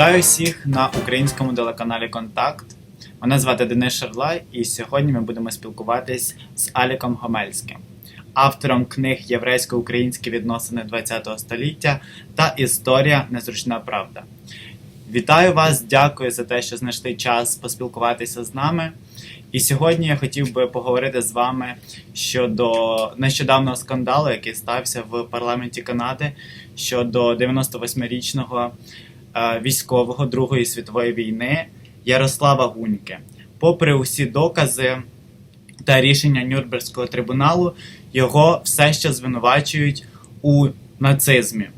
Вітаю всіх на українському телеканалі Контакт. Мене звати Денис Шарлай, і сьогодні ми будемо спілкуватись з Аліком Гомельським, автором книг Єврейсько-українські відносини ХХ століття та Історія Незручна Правда. Вітаю вас, дякую за те, що знайшли час поспілкуватися з нами. І сьогодні я хотів би поговорити з вами щодо нещодавнього скандалу, який стався в парламенті Канади щодо 98-річного е, військового Другої світової війни Ярослава Гуньки. Попри усі докази та рішення Нюрнберзького трибуналу, його все ще звинувачують у нацизмі.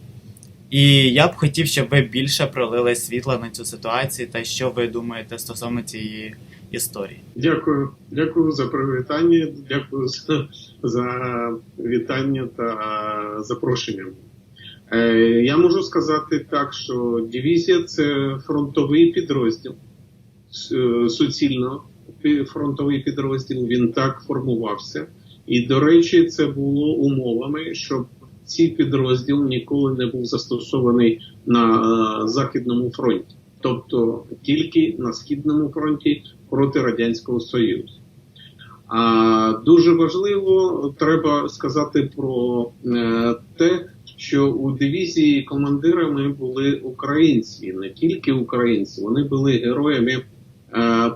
І я б хотів, щоб ви більше пролили світло на цю ситуацію та що ви думаєте стосовно цієї історії. Дякую, дякую за привітання, дякую за, за вітання та запрошення. Е, я можу сказати так, що дивізія це фронтовий підрозділ, суцільно фронтовий підрозділ. Він так формувався. І, до речі, це було умовами, щоб цей підрозділ ніколи не був застосований на е, Західному фронті, тобто тільки на Східному фронті проти Радянського Союзу. А дуже важливо треба сказати про е, те, що у дивізії командирами були українці, не тільки українці, вони були героями е,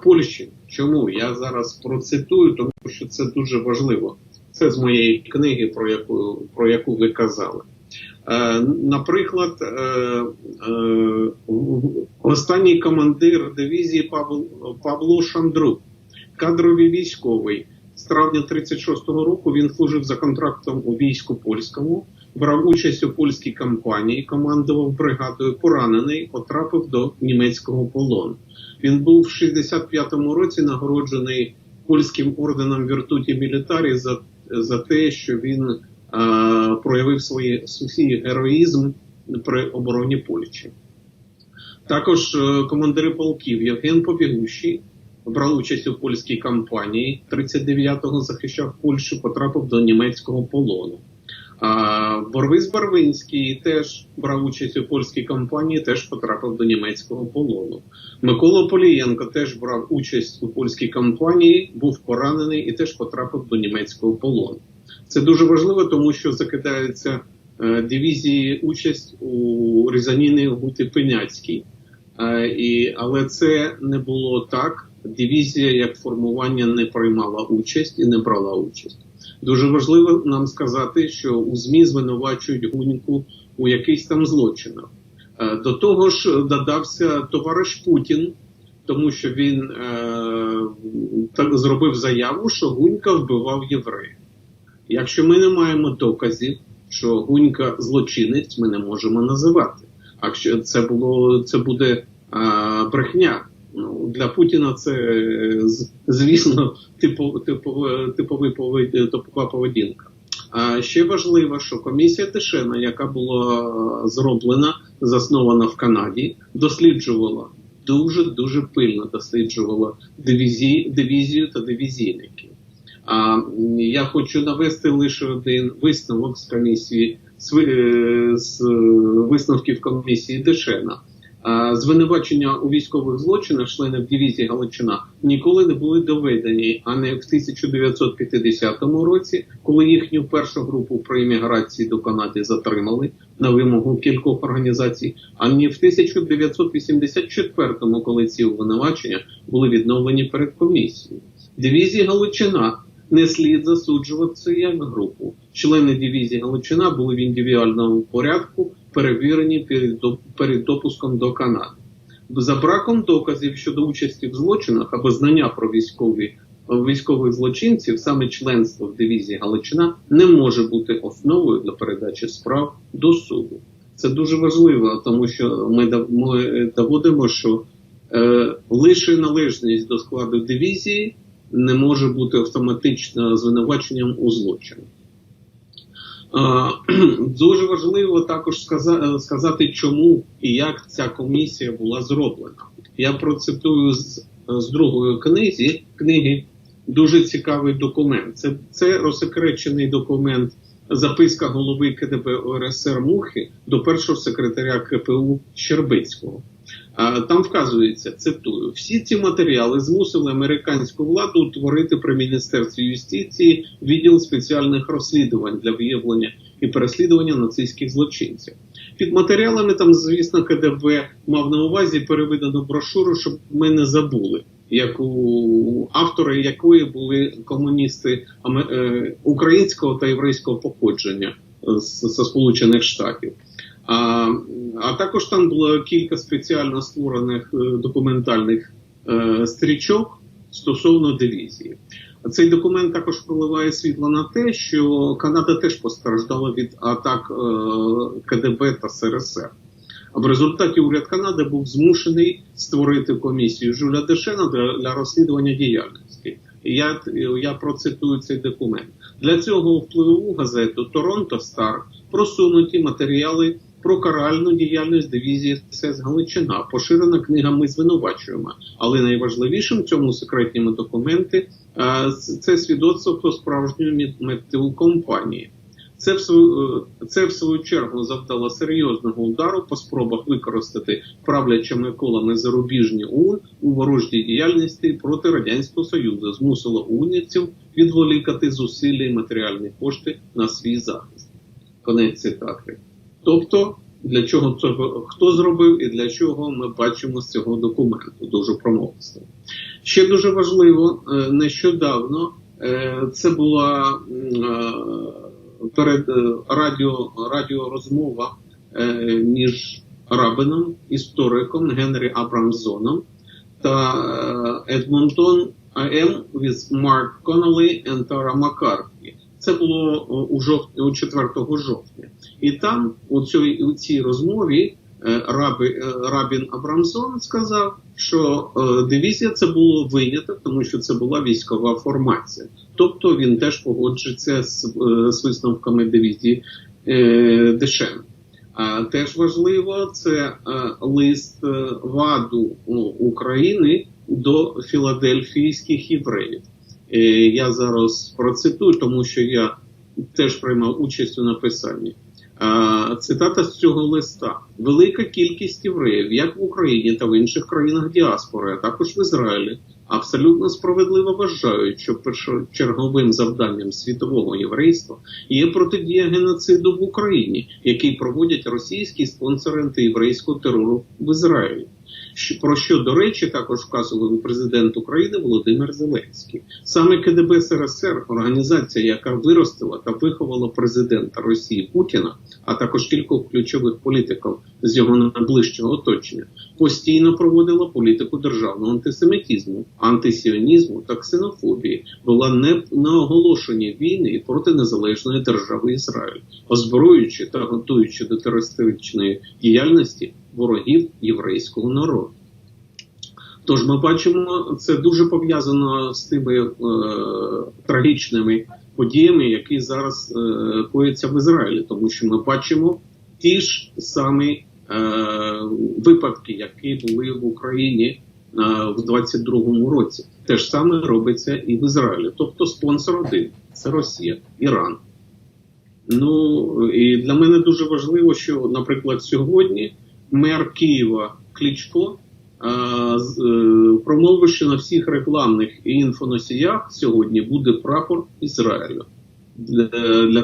Польщі. Чому я зараз процитую, тому що це дуже важливо. Це з моєї книги, про яку про яку ви казали. Е, наприклад, е, е, останній командир дивізії Павло, Павло Шандрук, кадровий військовий. З травня 36-го року він служив за контрактом у війську польському, брав участь у польській кампанії, командував бригадою, поранений, потрапив до німецького полону. Він був в 65-му році нагороджений польським орденом Віртуті Мілітарі за, за те, що він е, проявив свої, свій героїзм при обороні Польщі. Також е, командири полків Євген Побігущий брав участь у польській кампанії. 39-го захищав Польщу, потрапив до німецького полону. Борвис Барвинський теж брав участь у польській кампанії, теж потрапив до німецького полону. Микола Полієнко теж брав участь у польській кампанії, був поранений і теж потрапив до німецького полону. Це дуже важливо, тому що закидаються е, дивізії участь у різаніни Гути Пеняцькій. Е, і, але це не було так. Дивізія як формування не приймала участь і не брала участь. Дуже важливо нам сказати, що у ЗМІ звинувачують Гуньку у якихось там злочинах. Е, До того ж, додався товариш Путін, тому що він е, так зробив заяву, що Гунька вбивав євреїв. Якщо ми не маємо доказів, що Гунька злочинець, ми не можемо називати. А це було це буде е, брехня. Ну, для Путіна це, е, звісно, типу, типу, типовий типова поведінка. А ще важливо, що комісія Тишена, яка була зроблена, заснована в Канаді, досліджувала дуже дуже пильно досліджувала дивізії, дивізію та дивізійників. А я хочу навести лише один висновок з комісії з, е, е, висновків комісії Дешена. А, Звинувачення у військових злочинах членів дивізії Галичина ніколи не були доведені, а не в 1950 році, коли їхню першу групу при імміграції до Канади затримали на вимогу кількох організацій, а не в 1984, коли ці обвинувачення були відновлені перед комісією. Дивізії Галичина не слід засуджуватися як групу. Члени дивізії Галичина були в індивідуальному порядку перевірені перед, допуском до Канади. За браком доказів щодо участі в злочинах або знання про військові військових злочинців, саме членство в дивізії Галичина не може бути основою для передачі справ до суду. Це дуже важливо, тому що ми, доводимо, що е, лише належність до складу дивізії не може бути автоматично звинуваченням у злочині. А, Дуже важливо також сказа- сказати, чому і як ця комісія була зроблена. Я процитую з, з другої книзі, книги дуже цікавий документ. Це, це розсекречений документ, записка голови КДБ ОРСР Мухи до першого секретаря КПУ Щербицького. Там вказується, цитую, всі ці матеріали змусили американську владу утворити при міністерстві юстиції відділ спеціальних розслідувань для виявлення і переслідування нацистських злочинців. Під матеріалами там, звісно, КДБ мав на увазі переведену брошуру, щоб ми не забули, яку автори якої були комуністи е, українського та єврейського походження з, Сполучених Штатів. А, а також там було кілька спеціально створених е, документальних е, стрічок стосовно дивізії. Цей документ також проливає світло на те, що Канада теж постраждала від атак е, КДБ та СРСР. А в результаті уряд Канади був змушений створити комісію Жуля Дешена для, для розслідування діяльності. Я, я процитую цей документ. Для цього у впливову газету Торонто Стар просунуті матеріали про каральну діяльність дивізії СС Галичина. Поширена книга Ми звинувачуємо. Але найважливішим в цьому секретному документі е, це свідоцтво про справжню мету компанії. Це в свою е, це в свою чергу завдало серйозного удару по спробах використати правлячими колами зарубіжні ОУН у ворожній діяльності проти радянського союзу, змусило унівців відволікати зусилля і матеріальні кошти на свій захист. Конець цитати. Тобто, для чого це хто зробив і для чого ми бачимо з цього документу дуже промовисто. Ще дуже важливо, е, нещодавно е, це була е, перед радіо, радіорозмова між Рабином, істориком Генрі Абрамзоном та Едмонтон АМ with Mark Connolly and Tara McCarthy. Це було у жовтні, у 4 жовтня. І там у цій, у цій розмові е, Раби, е, Рабін Абрамсон сказав, що е, дивізія це було виняток, тому що це була військова формація. Тобто він теж погоджується з, з висновками дивізії Дешен. А теж важливо це лист ваду України до філадельфійських євреїв. Я зараз процитую, тому що я теж приймав участь у написанні. Цитата з цього листа: велика кількість євреїв, як в Україні та в інших країнах діаспори, а також в Ізраїлі, абсолютно справедливо вважають, що першочерговим завданням світового єврейства є протидія геноциду в Україні, який проводять російські спонсори антиєврейського терору в Ізраїлі. Про що, до речі, також вказував президент України Володимир Зеленський. Саме КДБ СРСР, організація, яка виростила та виховала президента Росії Путіна, а також кількох ключових політиків з його найближчого оточення, постійно проводила політику державного антисемітізму, антисіонізму та ксенофобії, була не на оголошенні війни проти незалежної держави Ізраїль, озброюючи та готуючи до терористичної діяльності ворогів єврейського народу. Тож ми бачимо, це дуже пов'язано з тими е, трагічними подіями, які зараз е, кояться в Ізраїлі, тому що ми бачимо ті ж самі е, випадки, які були в Україні е, в 22-му році. Те ж саме робиться і в Ізраїлі. Тобто спонсор один це Росія, Іран. Ну і для мене дуже важливо, що, наприклад, сьогодні мер Києва Кличко е, е, на всіх рекламних інфоносіях сьогодні буде прапор Ізраїлю. Для,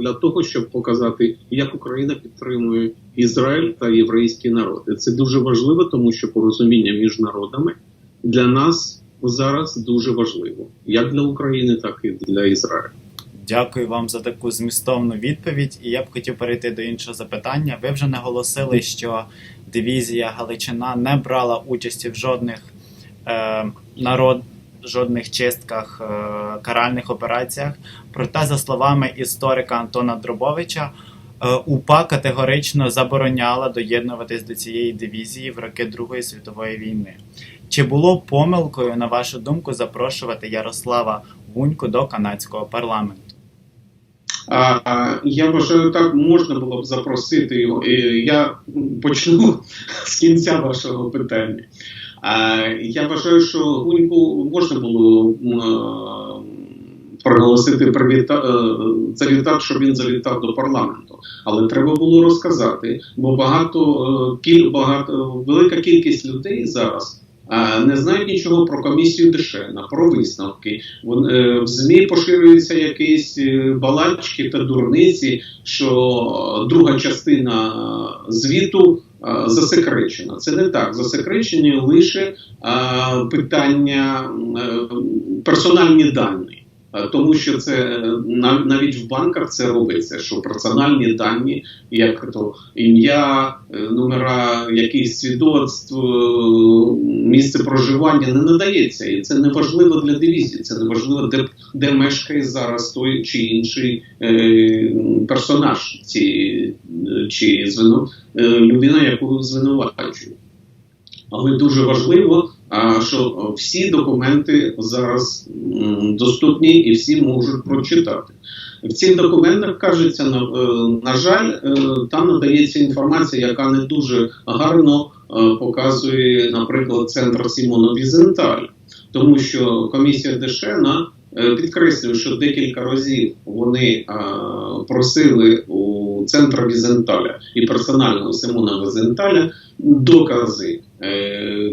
для того, щоб показати, як Україна підтримує Ізраїль та єврейський народ. Це дуже важливо, тому що порозуміння між народами для нас зараз дуже важливо, як для України, так і для Ізраїлю. Дякую вам за таку змістовну відповідь. І я б хотів перейти до іншого запитання. Ви вже наголосили, що дивізія Галичина не брала участі в жодних е, народ, жодних чистках, е, каральних операціях. Проте, за словами історика Антона Дробовича, е, УПА категорично забороняла доєднуватись до цієї дивізії в роки Другої світової війни. Чи було помилкою, на вашу думку, запрошувати Ярослава Гуньку до канадського парламенту? А, я вважаю, так можна було б запросити його. Я почну з кінця вашого питання. Я вважаю, що Гуньку можна було проголосити привіта... е, завітати, щоб він завітав до парламенту. Але треба було розказати, бо багато, е, багато велика кількість людей зараз. Е, Не знають нічого про комісію Дешена, про висновки. Е, в ЗМІ поширюються якісь е, балачки та дурниці, що друга частина звіту засекречена. Це не так. Засекречені лише питання персональні дані. Е, Тому що це е, навіть в банках це робиться, що персональні дані, як то ім'я, е, номера якихось свідоцтв, місце проживання не надається, і це не важливо для дивізії. Це не важливо, де, де мешкає зараз той чи інший е, персонаж, ці, чи звину, е, людина, яку звинувачують. Але дуже важливо, що всі документи зараз доступні і всі можуть прочитати. В цих документах кажеться, на, е, жаль, е, там надається інформація, яка не дуже гарно е, показує, наприклад, центр Сімона Візенталь, тому що комісія Дешена е, підкреслює, що декілька разів вони е, просили у центра Візенталя і персонального Симона Візенталя докази, е,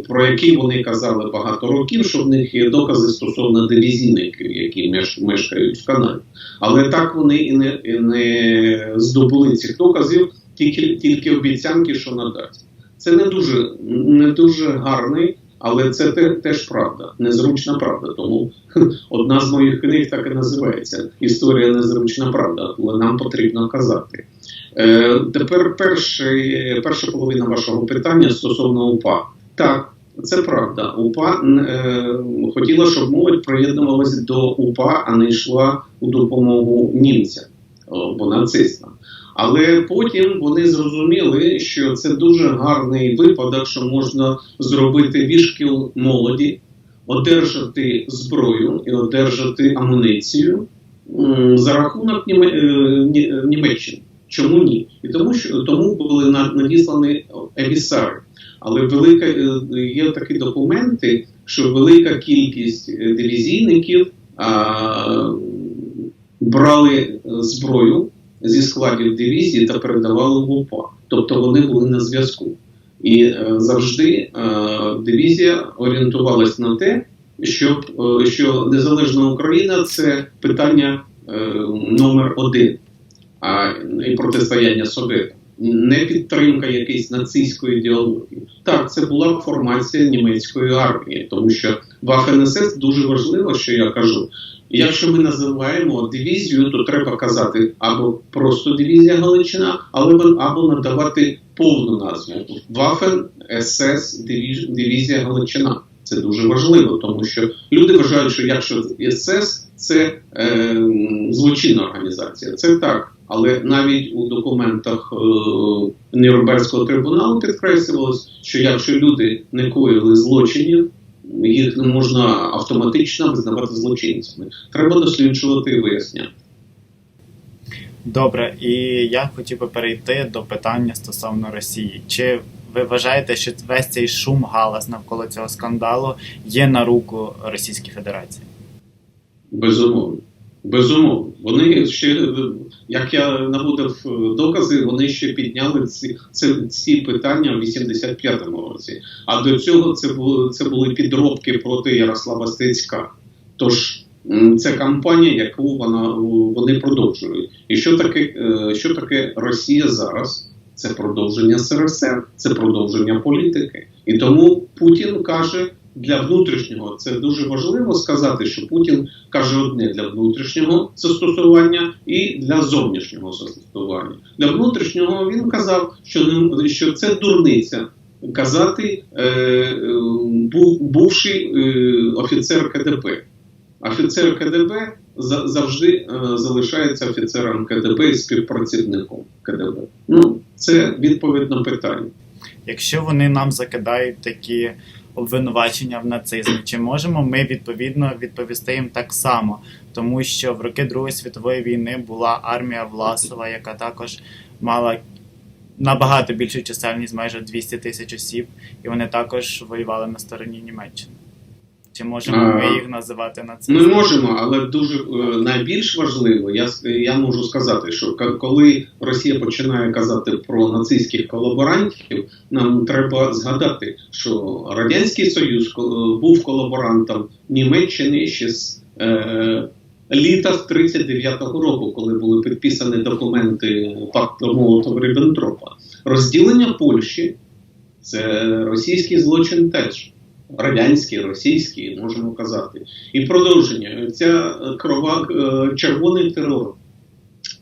про які вони казали багато років, що в них є докази стосовно дивізійників, які мешкають в Канаді. Але так вони і не, і не здобули цих доказів, тільки, тільки обіцянки, що надасть. Це не дуже, не дуже гарний, але це те, теж правда, незручна правда. Тому одна з моїх книг так і називається Історія незручна правда, але нам потрібно казати. Е, тепер перший, перша половина вашого питання стосовно УПА. Так, це правда. УПА е, хотіла, щоб молодь приєднувалася до УПА, а не йшла у допомогу німцям або нацистам. Але потім вони зрозуміли, що це дуже гарний випадок, що можна зробити вішкіл молоді, одержати зброю і одержати амуніцію за рахунок е, Ні- Німеччини. Чому ні? І тому що тому були на- надіслані емісари. Але велика е, є такі документи, що велика кількість е, дивізійників а, брали е, зброю зі складів дивізії та передавали в УПА. Тобто вони були на зв'язку. І е, завжди е, дивізія орієнтувалась на те, щоб, е, що незалежна Україна це питання е, номер один а, і протистояння Совєтам. Не підтримка якоїсь нацистської ідеології. Так, це була формація німецької армії, тому що в АФНСС дуже важливо, що я кажу. Якщо ми називаємо дивізію, то треба казати або просто дивізія Галичина, або, або надавати повну назву Waffen СС дивізія Галичина. Це дуже важливо, тому що люди вважають, що якщо СС це е, злочинна організація. Це так. Але навіть у документах е, Нюрнберзького трибуналу підкреслювалось, що якщо люди не коїли злочинів, їх не можна автоматично визнавати злочинцями. Треба досліджувати і виясняти. Добре, і я хотів би перейти до питання стосовно Росії. Чи ви вважаєте, що весь цей шум галас навколо цього скандалу є на руку Російській Федерації? Безумовно. Безумовно. Вони ще, як я наводив докази, вони ще підняли ці, ці, ці питання в 85-му році. А до цього це були, це були підробки проти Ярослава Стецька. Тож це кампанія, яку вона, вони продовжують. І що таке, е, що таке Росія зараз? Це продовження СРСР, це продовження політики. І тому Путін каже. Для внутрішнього це дуже важливо сказати, що Путін каже одне для внутрішнього застосування і для зовнішнього застосування. Для внутрішнього він казав, що не що це дурниця казати е, був бувший е, офіцер КДП. Офіцер КДБ за, завжди е, залишається офіцером КДБ і співпрацівником КДБ. Ну це відповідь на питання. Якщо вони нам закидають такі обвинувачення в нацизмі, чи можемо ми відповідно відповісти їм так само, тому що в роки Другої світової війни була армія Власова, яка також мала набагато більшу чисельність, майже 200 тисяч осіб, і вони також воювали на стороні Німеччини. Чи можемо ми їх називати Ми можемо, але дуже е, найбільш важливо, я, я можу сказати, що коли Росія починає казати про нацистських колаборантів, нам треба згадати, що Радянський Союз е, був колаборантом Німеччини ще з е, літа з 39-го року, коли були підписані документи пакту Молотова-Ріббентропа. Розділення Польщі це російський злочин теж. Радянський, російський, можемо казати. І продовження. Ця крова, е, червоний терор,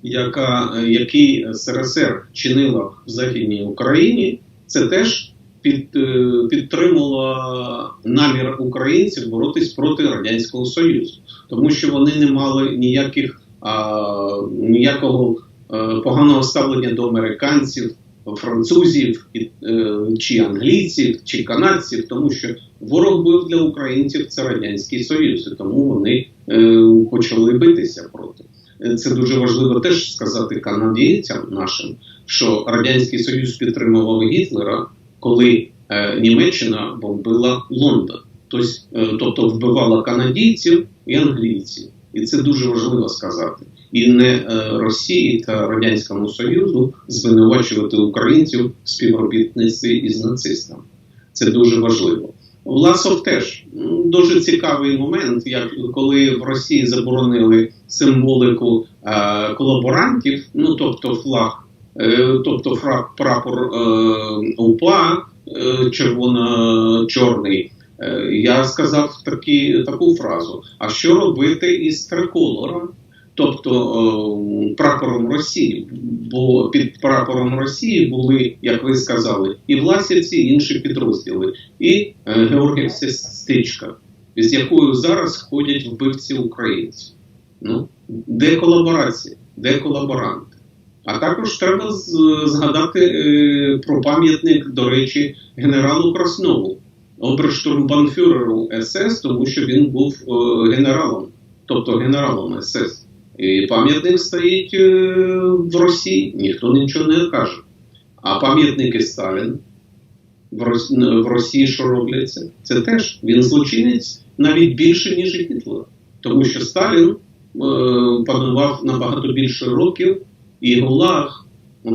яка, е, який СРСР чинила в Західній Україні, це теж під, е, підтримувало намір українців боротись проти Радянського Союзу, тому що вони не мали ніяких, а, ніякого е, поганого ставлення до американців, французів е, чи англійців, чи канадців, тому що ворог був для українців це радянський союз, і тому вони е, почали битися проти. Це дуже важливо теж сказати канадійцям нашим, що радянський союз підтримував Гітлера, коли е, Німеччина бомбила Лондон, тобто вбивала канадійців і англійців, і це дуже важливо сказати. І не е, Росії та Радянському Союзу звинувачувати українців в співробітництві із нацистами. Це дуже важливо. Власов теж дуже цікавий момент, як коли в Росії заборонили символику е, колаборантів, ну тобто флаг, е, тобто фраг, прапор е, УПА е, червоно-чорний. Е, я сказав такі, таку фразу: а що робити із триколором? Тобто е, прапором Росії, бо під прапором Росії були, як ви сказали, і власівці, і інші підрозділи, і е, Георгіївська стичка, з якою зараз ходять вбивці українців. Ну, де колаборація, де колаборанти? А також треба згадати е, про пам'ятник, до речі, генералу Краснову, оберштурмбанфюреру СС, тому що він був генералом, тобто генералом СС. І пам'ятник стоїть е, в Росії, ніхто нічого не каже. А пам'ятники Сталін в Росії, що робляться, це теж він злочинець навіть більше, ніж і Гітлер. Тому що Сталін е, панував набагато більше років, і ГУЛАГ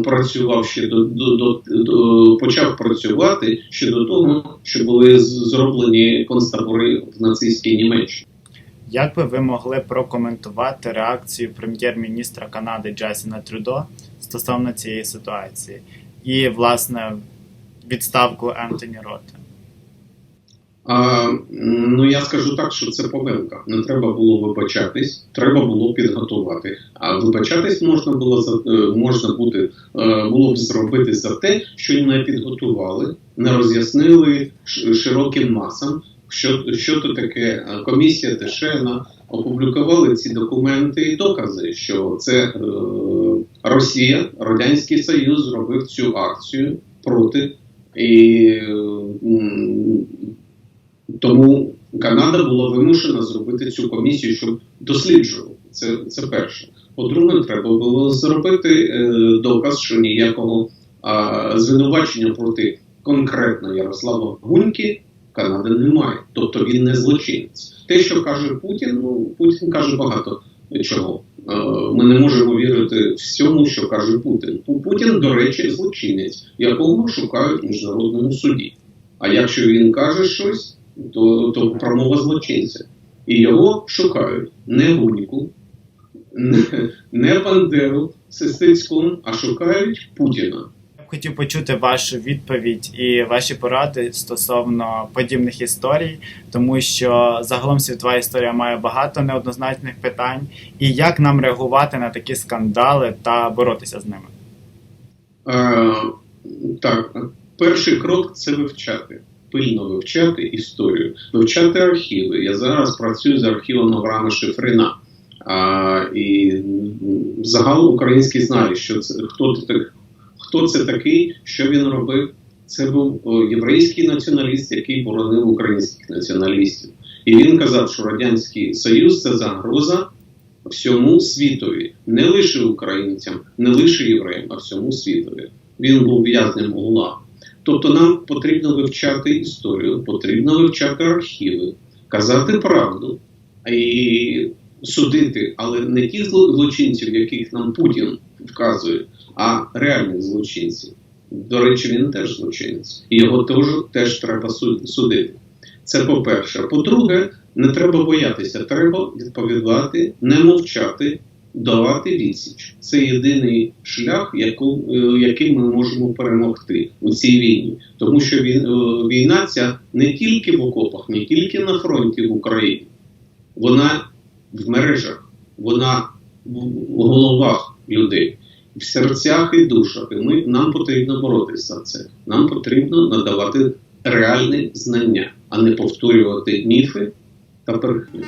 працював ще до, до, до, до почав працювати ще до того, що були зроблені концтабори в нацистській Німеччині. Як би ви могли прокоментувати реакцію прем'єр-міністра Канади Джасіна Трюдо стосовно цієї ситуації і, власне, відставку Ентоні Рота? А, ну я скажу так, що це помилка. Не треба було вибачатись, треба було підготувати. А вибачатись можна було за е, можна бути е, було б зробити за те, що не підготували, не роз'яснили широким масам, що, що то таке Е, комісія Тишена. Опублікували ці документи і докази, що це е, Росія, Радянський Союз зробив цю акцію проти і е, тому Канада була вимушена зробити цю комісію, щоб досліджувати. Це, це перше. По-друге, треба було зробити е, доказ, що ніякого а, звинувачення проти конкретно Ярослава Гуньки Канади немає. Тобто він не злочинець. Те, що каже Путін, ну Путін каже багато чого. Е, Ми не можемо вірити всьому, що каже Путін. Путін, до речі, злочинець, якого шукають в міжнародному суді. А якщо він каже щось, то, то промова злочинця. І його шукають не Гуніку, не, не Бандеру Сестицькому, а шукають Путіна. Хотів почути вашу відповідь і ваші поради стосовно подібних історій, тому що загалом світова історія має багато неоднозначних питань, і як нам реагувати на такі скандали та боротися з ними. Е, так, перший крок це вивчати. Пильно вивчати історію, вивчати архіви. Я зараз працюю з архівом Авраама Шифрина. А, і м, загал український знає, що це хто хто це такий, що він робив. Це був єврейський націоналіст, який боронив українських націоналістів. І він казав, що Радянський Союз це загроза всьому світові, не лише українцям, не лише євреям, а всьому світові. Він був в'язнем ГУЛАГ. Тобто нам потрібно вивчати історію, потрібно вивчати архіви. казати правду і судити, але не тих злочинців, яких нам Путін вказує, а реальних злочинців. До речі, він теж злочинець, його теж, теж треба судити. Це по-перше. По-друге, не треба боятися, треба відповідати, не мовчати, давати відсіч. Це єдиний шлях, е, яким ми можемо перемогти у цій війні. Тому що е, війна ця не тільки в окопах, не тільки на фронті в Україні, вона в мережах, вона в головах людей, в серцях і душах. І ми, нам потрібно боротися за це. Нам потрібно надавати реальні знання, а не повторювати міфи та брехню.